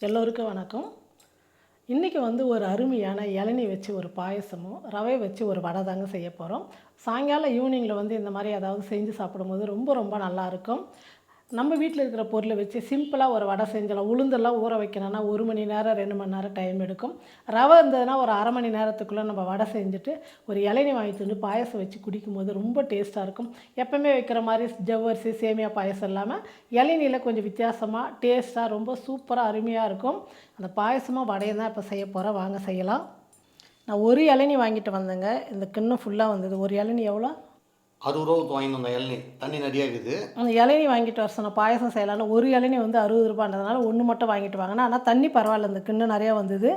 எல்லோருக்கும் வணக்கம். இன்றைக்கி வந்து ஒரு அருமையான இளநி வச்சு ஒரு பாயசமும் ரவை வச்சு ஒரு வடை தாங்க செய்ய போகிறோம் சாயங்காலம் ஈவினிங்கில் வந்து இந்த மாதிரி ஏதாவது செஞ்சு சாப்பிடும்போது ரொம்ப ரொம்ப நல்லா இருக்கும். நம்ம வீட்டில் இருக்கிற பொருளை வச்சு சிம்பிளாக ஒரு வடை செஞ்சலாம் உளுந்தெல்லாம் ஊற வைக்கணும்னா ஒரு மணி நேரம் ரெண்டு மணி நேரம் டைம் எடுக்கும். ரவை இருந்ததுன்னா ஒரு அரை மணி நேரத்துக்குள்ளே நம்ம வடை செஞ்சுட்டு ஒரு இளநீ வாங்கி தந்து பாயசம் வச்சு குடிக்கும்போது ரொம்ப டேஸ்ட்டாக இருக்கும். எப்போவுமே வைக்கிற மாதிரி ஜவ்வரிசி சேமியா பாயசம் இல்லாமல் இளநியில் கொஞ்சம் வித்தியாசமாக டேஸ்ட்டாக ரொம்ப சூப்பராக அருமையாக இருக்கும். அந்த பாயசமாக வடையை தான் இப்போ செய்ய போகிறேன் வாங்க செய்யலாம். நான் ஒரு இளநீ வாங்கிட்டு வந்தேங்க. இந்த கிண்ணம் ஃபுல்லாக வந்தது. ஒரு இளநீ எவ்வளோ? அறுபது ரூபா ஊற்றி வாங்கிட்டு வந்தேன் இளநீ. தண்ணி நிறையா இருக்குது. அந்த இளநீ வாங்கிட்டு வர சொன்ன பாயசம் செய்யலாம்னு ஒரு இளநீ வந்து அறுபது ரூபான்றதுனால ஒன்று மட்டும் வாங்கிட்டு வாங்கினா ஆனால் தண்ணி பரவாயில்ல. இந்த கிண்ணு நிறையா வந்தது.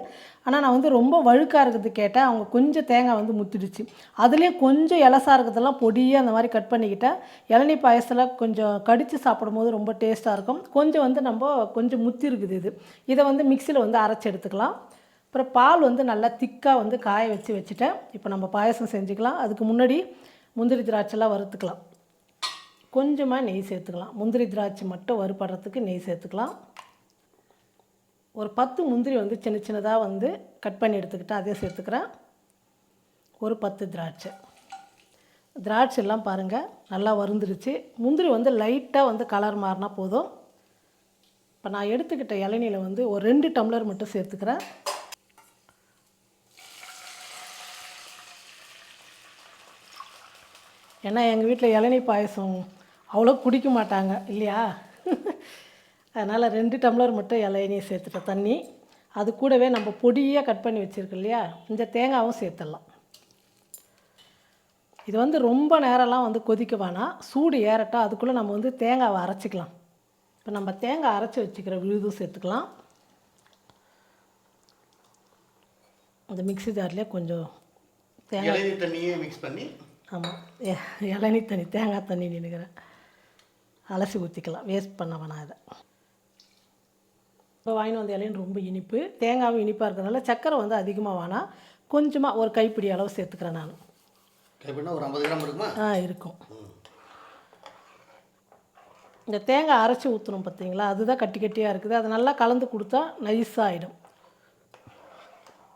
ஆனால் நான் வந்து ரொம்ப வழுக்காக இருக்கிறது கேட்டேன். அவங்க கொஞ்சம் தேங்காய் வந்து முத்திடுச்சு. அதுலேயே கொஞ்சம் இலசா இருக்கிறதெல்லாம் பொடியாக அந்த மாதிரி கட் பண்ணிக்கிட்டேன். இளநீ பாயசத்தில் கொஞ்சம் கடித்து சாப்பிடும்போது ரொம்ப டேஸ்ட்டாக இருக்கும். கொஞ்சம் வந்து நம்ம கொஞ்சம் முத்தி இருக்குது இது. இதை வந்து மிக்சியில் வந்து அரைச்சி எடுத்துக்கலாம். அப்புறம் பால் வந்து நல்லா திக்காக வந்து காய வச்சு வச்சுட்டேன். இப்போ நம்ம பாயசம் செஞ்சுக்கலாம். அதுக்கு முன்னாடி முந்திரி திராட்சைலாம் வறுத்துக்கலாம். கொஞ்சமாக நெய் சேர்த்துக்கலாம். முந்திரி திராட்சை மட்டும் வறுபடுறதுக்கு நெய் சேர்த்துக்கலாம். ஒரு பத்து முந்திரி வந்து சின்ன சின்னதாக வந்து கட் பண்ணி எடுத்துக்கிட்டால் அதே சேர்த்துக்கிறேன். ஒரு பத்து திராட்சை. திராட்சை எல்லாம் பாருங்கள் நல்லா வருந்துருச்சு முந்திரி வந்து லைட்டாக வந்து கலர் மாறினா போதும். இப்போ நான் எடுத்துக்கிட்ட இளநியில் வந்து ஒரு ரெண்டு டம்ளர் மட்டும் சேர்த்துக்கிறேன். ஏன்னா எங்கள் வீட்டில் இளநீ பாயசம் அவ்வளோ குடிக்க மாட்டாங்க இல்லையா? அதனால் ரெண்டு டம்ளர் மட்டும் இளநீ சேர்த்துட்டேன் தண்ணி. அது கூடவே நம்ம பொடியாக கட் பண்ணி வச்சுருக்கோம் இல்லையா? இந்த தேங்காவும் சேர்த்துடலாம். இது வந்து ரொம்ப நேரம்லாம் வந்து கொதிக்க வேணாம். சூடு ஏறட்டும் அதுக்குள்ளே நம்ம வந்து தேங்காவை அரைச்சிக்கலாம். இப்போ நம்ம தேங்காய் அரைச்சி வச்சுக்கிற விழுதும் சேர்த்துக்கலாம். அந்த மிக்ஸி ஜார்லேயே கொஞ்சம் தேங்காய் தண்ணியே மிக்ஸ் பண்ணி ஆமாம் இளநீ தண்ணி தேங்காய் தண்ணி நினைக்கிறேன். அலசி ஊற்றிக்கலாம் வேஸ்ட் பண்ண வேணாம் இதை. இப்போ வாங்கிட்டு வந்த இலையும் ரொம்ப இனிப்பு. தேங்காவும் இனிப்பாக இருக்கிறதுனால சர்க்கரை வந்து அதிகமாக வேணாம் கொஞ்சமாக ஒரு கைப்பிடி அளவு சேர்த்துக்கிறேன் நான். ஒரு ஐம்பது கிராம் இருக்குமா? ஆ இருக்கும். இந்த தேங்காய் அரைச்சி ஊற்றணும் பார்த்தீங்களா அதுதான் கட்டி கட்டியாக இருக்குது. அதை நல்லா கலந்து கொடுத்தா நைஸாக ஆகிடும்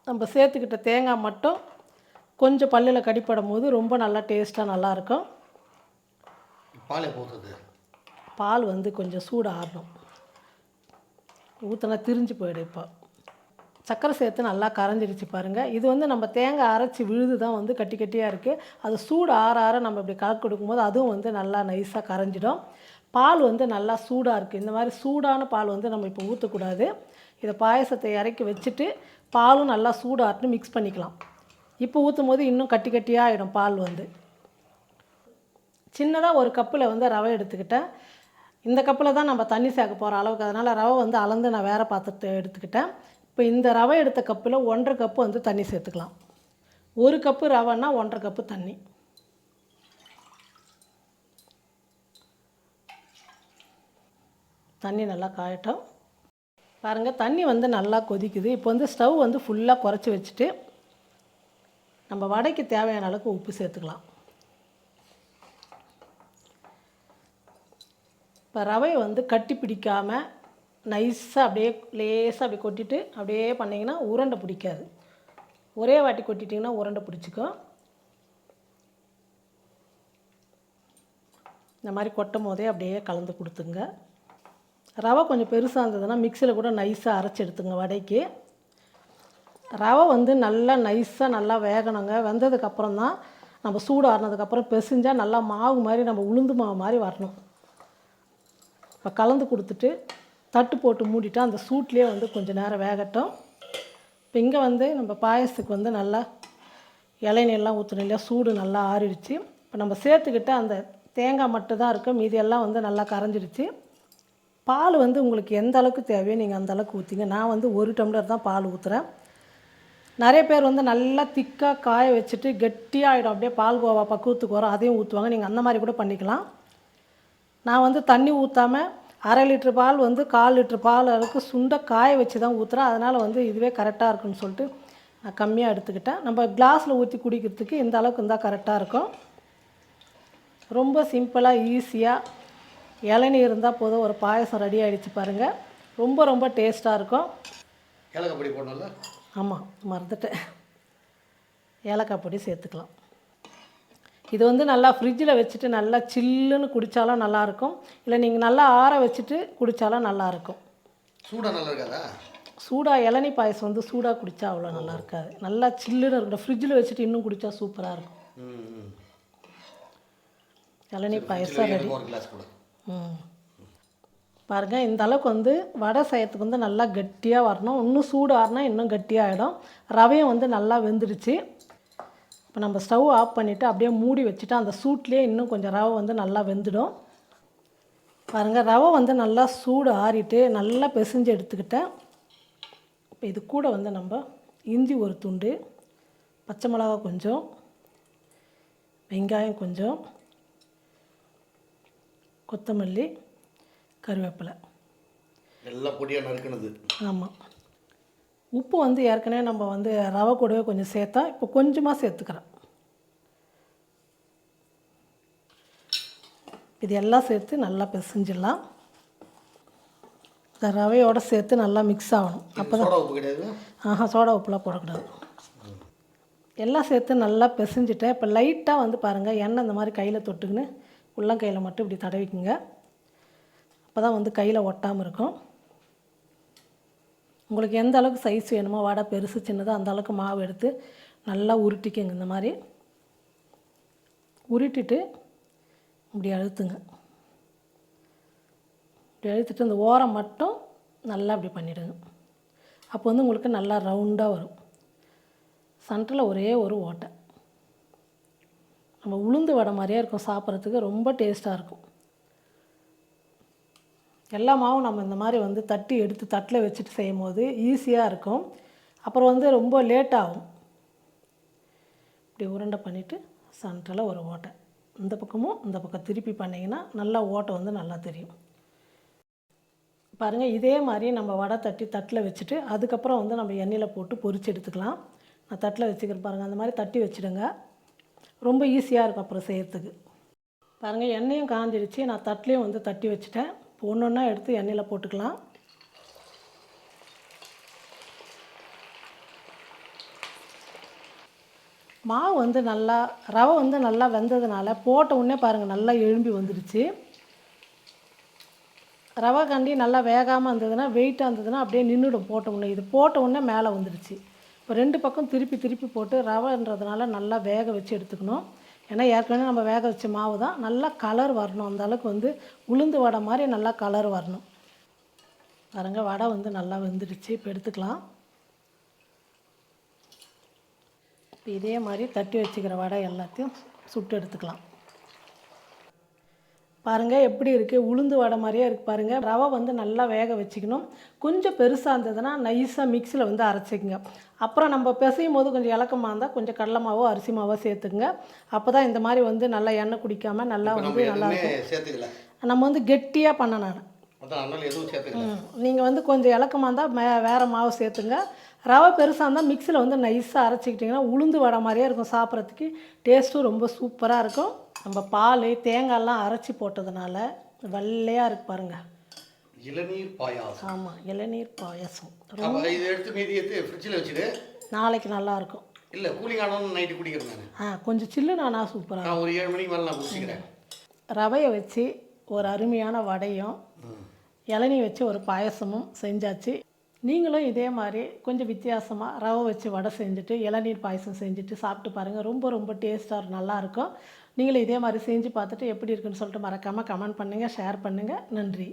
நம்ம சேர்த்துக்கிட்ட தேங்காய் மட்டும் கொஞ்சம் பல்லில் கடிப்படும் போது ரொம்ப நல்லா டேஸ்ட்டாக நல்லாயிருக்கும். பாலே போகுது பால் வந்து கொஞ்சம் சூடு ஆறணும் ஊற்றினா திரிஞ்சு போயிடும் இப்போ. சர்க்கரை சேர்த்து நல்லா கரைஞ்சிருச்சு பாருங்கள் இது வந்து நம்ம தேங்காய் அரைச்சி விழுது தான் வந்து கட்டி கட்டியாக இருக்குது அது சூடு ஆற ஆற நம்ம இப்படி கலக்கு கொடுக்கும்போது அதுவும் வந்து நல்லா நைஸாக கரைஞ்சிடும். பால் வந்து நல்லா சூடாக இருக்குது இந்த மாதிரி சூடான பால் வந்து நம்ம இப்போ ஊற்றக்கூடாது இதை பாயசத்தை இறக்கி வச்சுட்டு பாலும் நல்லா சூடாட்டு மிக்ஸ் பண்ணிக்கலாம். இப்போ ஊற்றும் போது இன்னும் கட்டி கட்டியாக ஆகிடும் பால் வந்து. சின்னதாக ஒரு கப்பில் வந்து ரவை எடுத்துக்கிட்டேன். இந்த கப்பில் தான் நம்ம தண்ணி சேர்க்க போகிற அளவுக்கு. அதனால் ரவை வந்து அளந்து நான் வேறு பாத்திரத்தை எடுத்துக்கிட்டேன். இப்போ இந்த ரவை எடுத்த கப்பில் ஒன்றரை கப்பு வந்து தண்ணி சேர்த்துக்கலாம். ஒரு கப்பு ரவைன்னா ஒன்றரை கப்பு தண்ணி. தண்ணி நல்லா காயட்டும். பாருங்கள் தண்ணி வந்து நல்லா கொதிக்குது. இப்போ வந்து ஸ்டவ் வந்து ஃபுல்லாக குறைச்சி வச்சுட்டு நம்ம வடைக்கு தேவையான அளவுக்கு உப்பு சேர்த்துக்கலாம். இப்போ ரவையை வந்து கட்டி பிடிக்காமல் நைஸாக அப்படியே லேசாக அப்படி கொட்டிட்டு அப்படியே பண்ணிங்கன்னா உருண்டை பிடிக்காது. ஒரே வாட்டி கொட்டிட்டிங்கன்னா உருண்டை பிடிச்சிக்கும். இந்த மாதிரி கொட்டும் போதே அப்படியே கலந்து கொடுத்துங்க. ரவை கொஞ்சம் பெருசாக இருந்ததுன்னா மிக்சியில் கூட நைஸாக அரைச்சி எடுத்துங்க வடைக்கு. ரவை வந்து நல்லா நைஸாக நல்லா வேகணுங்க. வெந்ததுக்கப்புறம் தான் நம்ம சூடு ஆறினதுக்கப்புறம் பெசிஞ்சால் நல்லா மாவு மாதிரி நம்ம உளுந்து மாவு மாதிரி வரணும். இப்போ கலந்து கொடுத்துட்டு தட்டு போட்டு மூடிட்டா அந்த சூட்லேயே வந்து கொஞ்சம் நேரம் வேகட்டும். இப்போ இங்கே வந்து நம்ம பாயசத்துக்கு வந்து நல்லா இளநீர்லாம் ஊற்றணும் இல்லையா? சூடு நல்லா ஆறிடுச்சு. இப்போ நம்ம சேர்த்துக்கிட்ட அந்த தேங்காய் மட்டும் தான் இருக்கும் மீதி எல்லாம் வந்து நல்லா கரைஞ்சிடுச்சு. பால் வந்து உங்களுக்கு எந்த அளவுக்கு தேவையோ நீங்கள் அந்த அளவுக்கு ஊற்றிங்க நான் வந்து ஒரு டம்ளர் தான் பால் ஊற்றுறேன் நிறைய பேர் வந்து நல்லா திக்காக காய வச்சுட்டு கெட்டியாகிடும் அப்படியே பால் கோவா பக்குவத்துக்கு வரும். அதையும் ஊற்றுவாங்க நீங்கள் அந்த மாதிரி கூட பண்ணிக்கலாம். நான் வந்து தண்ணி ஊற்றாமல் அரை லிட்ரு பால் வந்து கால் லிட்ரு பால் அளவுக்கு சுண்டை காய வச்சு தான் ஊற்றுறேன் அதனால் வந்து இதுவே கரெக்டாக இருக்குன்னு சொல்லிட்டு நான் கம்மியாக எடுத்துக்கிட்டேன். நம்ம கிளாஸில் ஊற்றி குடிக்கிறதுக்கு இந்த அளவுக்கு இருந்தால் கரெக்டாக இருக்கும். ரொம்ப சிம்பிளாக ஈஸியாக இளநீ இருந்தால் போதும். ஒரு பாயசம் ரெடி ஆகிடுச்சு பாருங்கள் ரொம்ப ரொம்ப டேஸ்ட்டாக இருக்கும். ஏலக்காய் பொடி போடணும்ல? ஆமாம் மறந்துட்டேன். ஏலக்காய் பொடி சேர்த்துக்கலாம். இது வந்து நல்லா ஃப்ரிட்ஜில் வச்சுட்டு நல்லா சில்லுன்னு குடித்தாலும் நல்லாயிருக்கும் இல்லை நீங்கள் நல்லா ஆற வச்சுட்டு குடித்தாலும் நல்லாயிருக்கும் சூடாக நல்லா இருக்காதா சூடாக இளநீ பாயசம் வந்து சூடாக குடித்தா அவ்வளோ நல்லா இருக்காது நல்லா சில்லுன்னு இருக்கும். ஃப்ரிட்ஜில் வச்சுட்டு இன்னும் குடித்தா சூப்பராக இருக்கும். இளநீ பாயசம் ரெடி ம். பாருங்கள் இந்த அளவுக்கு வந்து வடை செய்யறதுக்கு வந்து நல்லா கட்டியாக வரணும். இன்னும் சூடு ஆறுனா இன்னும் கட்டியாகிடும் ரவையும் வந்து நல்லா வெந்துடுச்சு இப்போ நம்ம ஸ்டவ் ஆஃப் பண்ணிவிட்டு அப்படியே மூடி வச்சுட்டு அந்த சூட்லேயே இன்னும் கொஞ்சம் ரவை வந்து நல்லா வெந்துடும். பாருங்கள் ரவை வந்து நல்லா சூடு ஆறிட்டு நல்லா பிசைஞ்சு எடுத்துக்கிட்டேன். இப்போ இது கூட வந்து நம்ம இஞ்சி ஒரு துண்டு பச்சை மிளகா கொஞ்சம் வெங்காயம் கொஞ்சம் கொத்தமல்லி கருவேப்பிலை. எல்லாம் பொடியாக நறுக்குனது. ஆமாம் உப்பு வந்து ஏற்கனவே நம்ம வந்து ரவை கூடவே கொஞ்சம் சேர்த்தா இப்போ கொஞ்சமாக சேர்த்துக்கிறேன். இது எல்லாம் சேர்த்து நல்லா பிசைஞ்சிடலாம். இந்த ரவையோடு சேர்த்து நல்லா மிக்ஸ் ஆகணும். அப்போ கிடையாது? ஆஹா சோடா உப்புலாம் போடக்கூடாது. எல்லாம் சேர்த்து நல்லா பிசைஞ்சிட்டேன். இப்போ லைட்டாக வந்து பாருங்கள் எண்ணெய் இந்த மாதிரி கையில் தொட்டுக்கின்னு உள்ளங்கையில் மட்டும் இப்படி தடவிக்குங்க. அப்போ தான் வந்து கையில் ஒட்டாமல் இருக்கும். உங்களுக்கு எந்த அளவுக்கு சைஸ் வேணுமோ வடை பெருசு சின்னதோ அந்த அளவுக்கு மாவு எடுத்து நல்லா உருட்டிக்கங்க இந்த மாதிரி. உருட்டிட்டு இப்படி அழுத்துங்க. இப்படி அழுத்திட்டு அந்த ஓரம் மட்டும் நல்லா அப்படி பண்ணிவிடுங்க அப்போ வந்து உங்களுக்கு நல்லா ரவுண்டாக வரும். சென்டரில் ஒரே ஒரு ஓட்டை. நம்ம உளுந்து வடை மாதிரியே இருக்கும் சாப்பிட்றதுக்கு ரொம்ப டேஸ்ட்டாக இருக்கும். எல்லா மாவும் நம்ம இந்த மாதிரி வந்து தட்டி எடுத்து தட்டில் வச்சுட்டு செய்யும் போது ஈஸியாக இருக்கும். அப்புறம் வந்து ரொம்ப லேட் ஆகும். இப்படி உருண்டை பண்ணிவிட்டு சென்டரில் ஒரு ஓட்டை. இந்த பக்கமும் இந்த பக்கம் திருப்பி பண்ணிங்கன்னா நல்லா ஓட்டை வந்து நல்லா தெரியும். பாருங்கள் இதே மாதிரி நம்ம வடை தட்டி தட்டில் வச்சுட்டு அதுக்கப்புறம் வந்து நம்ம எண்ணெயில் போட்டு பொரிச்சு எடுத்துக்கலாம். நான் தட்டில் வச்சுக்கிறேன் பாருங்கள் அந்த மாதிரி தட்டி வச்சுடுங்க. ரொம்ப ஈஸியாக இருக்கும் அப்புறம் செய்கிறதுக்கு பாருங்கள் எண்ணெயும் காஞ்சிடுச்சு. நான் தட்டிலையும் வந்து தட்டி வச்சுட்டேன். இப்போ ஒன்று ஒன்றா எடுத்து எண்ணெயில் போட்டுக்கலாம். மாவு வந்து நல்லா ரவை வந்து நல்லா வெந்ததுனால போட்ட உடனே பாருங்கள் நல்லா எழும்பி வந்துடுச்சு. ரவை கண்டி நல்லா வேகாமல் இருந்ததுன்னா வெயிட்டாக இருந்ததுன்னா அப்படியே நின்றுடும் போட்ட உடனே. இது போட்ட உடனே மேலே வந்துடுச்சு. இப்போ ரெண்டு பக்கம் திருப்பி திருப்பி போட்டு ரவைன்றதுனால நல்லா வேக வச்சு எடுத்துக்கணும். ஏன்னா ஏற்கனவே நம்ம வேக வச்ச மாவு தான் நல்லா கலர் வரணும். அந்த அளவுக்கு வந்து உளுந்து வடை மாதிரி நல்லா கலர் வரணும். பாருங்கள் வடை வந்து நல்லா வெந்துடுச்சு. இப்போ எடுத்துக்கலாம். இப்போ இதே மாதிரி தட்டி வச்சுக்கிற வடை எல்லாத்தையும் சுட்டு எடுத்துக்கலாம். பாருங்கள் எப்படி இருக்குது உளுந்து வடை மாதிரியே இருக்குது பாருங்கள் ரவை வந்து நல்லா வேக வச்சுக்கணும். கொஞ்சம் பெருசாக இருந்ததுன்னா நைஸாக மிக்சியில் வந்து அரைச்சிக்கங்க. அப்புறம் நம்ம பிசையும் போது கொஞ்சம் இலக்கமாக இருந்தால் கொஞ்சம் கடலை மாவோ அரிசி மாவோ சேர்த்துக்குங்க. அப்போ தான் இந்த மாதிரி வந்து நல்லா எண்ணெய் குடிக்காமல் நல்லா வந்து நல்லா சேர்த்துக்கல. நம்ம வந்து கெட்டியாக பண்ண நான். நீங்கள் வந்து கொஞ்சம் இலக்கமாக இருந்தால் மே வேறு மாவு சேர்த்துங்க. ரவை பெருசாக இருந்தால் மிக்சியில் வந்து நைஸாக அரைச்சிக்கிட்டிங்கன்னா உளுந்து வடை மாதிரியே இருக்கும் சாப்பிட்றதுக்கு. டேஸ்ட்டும் ரொம்ப சூப்பராக இருக்கும். நம்ம பால் தேங்காய்லாம் அரைச்சி போட்டதுனால வெள்ளையாக இருக்கு பாருங்கள் இளநீர் பாயாசம். ஆமாம் இளநீர் பாயாசம். இதை எடுத்து மீதி எடுத்து ஃப்ரிட்ஜில் வச்சுட்டு நாளைக்கு நல்லாயிருக்கும் இல்லை கூலிங் ஆனோன்னு நைட்டு குடிக்கிறேன் ஆ கொஞ்சம் சில்லுனானா சூப்பராக நான் ஒரு ஏழு மணிக்கு மேலே நான் குடிச்சிக்கிறேன். ரவையை வச்சு ஒரு அருமையான வடையும் ம். இளநீ வச்சு ஒரு பாயசமும் செஞ்சாச்சு. நீங்களும் இதே மாதிரி கொஞ்சம் வித்தியாசமாக ரவை வச்சு வடை செஞ்சுட்டு இளநீர் பாயசம் செஞ்சுட்டு சாப்பிட்டு பாருங்கள் ரொம்ப ரொம்ப டேஸ்ட்டாக நல்லாயிருக்கும் நீங்களும் இதே மாதிரி செஞ்சு பார்த்துட்டு எப்படி இருக்குன்னு சொல்லிட்டு மறக்காமல் கமெண்ட் பண்ணுங்கள் ஷேர் பண்ணுங்கள் நன்றி.